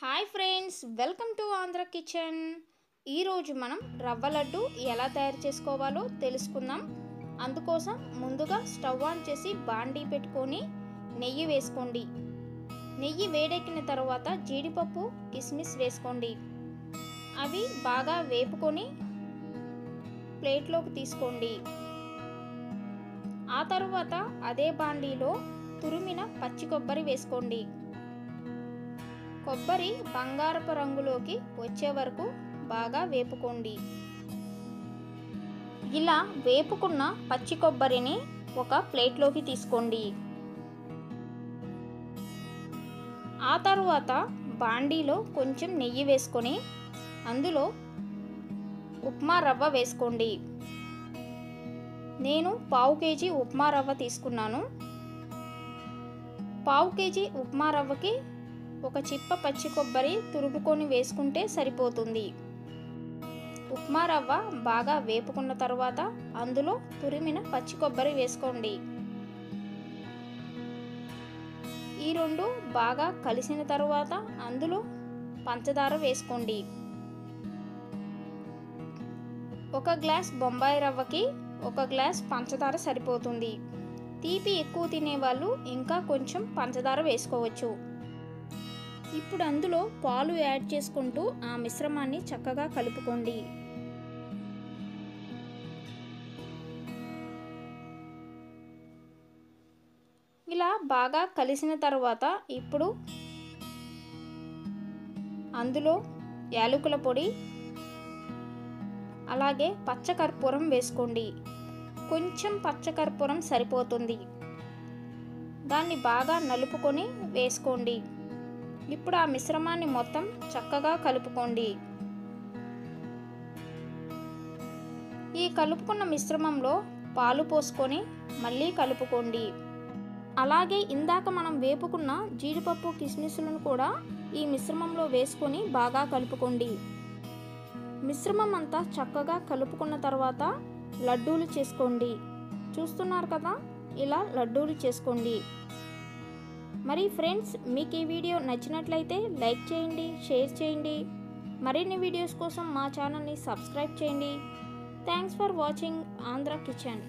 Hi friends welcome to Andhra kitchen. ఈరోజు మనం రవ్వ లడ్డు ఎలా తయారు చేసుకోవాలో తెలుసుకుందాం. అందుకోసం ముందుగా స్టవ్ ఆన్ చేసి బాండీ పెట్టుకొని నెయ్యి వేసుకోండి. నెయ్యి వేడెక్కిన తర్వాత జీడిపప్పు కిస్మిస్ వేసుకోండి. అవి బాగా వేపుకొని ప్లేట్లోకి తీసుకోండి. ఆ తర్వాత అదే బాండీలో తురిమిన పచ్చి కొబ్బరి వేసుకోండి. కొబ్బరి బంగారపు రంగులోకి వచ్చే వరకు బాగా వేపుకోండి. ఇలా వేపుకున్న పచ్చి కొబ్బరిని ఒక ప్లేట్లోకి తీసుకోండి. ఆ తర్వాత బాండీలో కొంచెం నెయ్యి వేసుకొని అందులో ఉప్మా రవ్వ వేసుకోండి. నేను పావు కేజీ ఉప్మా రవ్వ తీసుకున్నాను. పావు కేజీ ఉప్మా రవ్వకి ఒక చిప్ప పచ్చి కొబ్బరి తురుముకొని వేసుకుంటే సరిపోతుంది. ఉప్మా రవ్వ బాగా వేపుకున్న తర్వాత అందులో తురిమిన పచ్చి కొబ్బరి వేసుకోండి. ఈ రెండు బాగా కలిసిన తర్వాత అందులో పంచదార వేసుకోండి. ఒక గ్లాస్ బొంబాయి రవ్వకి ఒక గ్లాస్ పంచదార సరిపోతుంది. తీపి ఎక్కువ తినేవాళ్ళు ఇంకా కొంచెం పంచదార వేసుకోవచ్చు. ఇప్పుడు అందులో పాలు యాడ్ చేసుకుంటూ ఆ మిశ్రమాన్ని చక్కగా కలుపుకోండి. ఇలా బాగా కలిసిన తర్వాత ఇప్పుడు అందులో యాలకుల పొడి అలాగే పచ్చకర్పూరం వేసుకోండి. కొంచెం పచ్చకర్పూరం సరిపోతుంది. దాన్ని బాగా నలుపుకొని వేసుకోండి. ఇప్పుడు ఆ మిశ్రమాన్ని మొత్తం చక్కగా కలుపుకోండి. ఈ కలుపుకున్న మిశ్రమంలో పాలు పోసుకొని మళ్ళీ కలుపుకోండి. అలాగే ఇందాక మనం వేపుకున్న జీడిపప్పు కిస్మిస్లను కూడా ఈ మిశ్రమంలో వేసుకొని బాగా కలుపుకోండి. మిశ్రమం అంతా చక్కగా కలుపుకున్న తర్వాత లడ్డూలు చేసుకోండి. చూస్తున్నారు కదా? ఇలా లడ్డూలు చేసుకోండి. మరి ఫ్రెండ్స్ మీకు ఈ వీడియో నచ్చినట్లయితే లైక్ చేయండి షేర్ చేయండి. మరిన్ని వీడియోస్ కోసం మా ఛానల్ని సబ్స్క్రైబ్ చేయండి. Thanks for watching Andhra kitchen.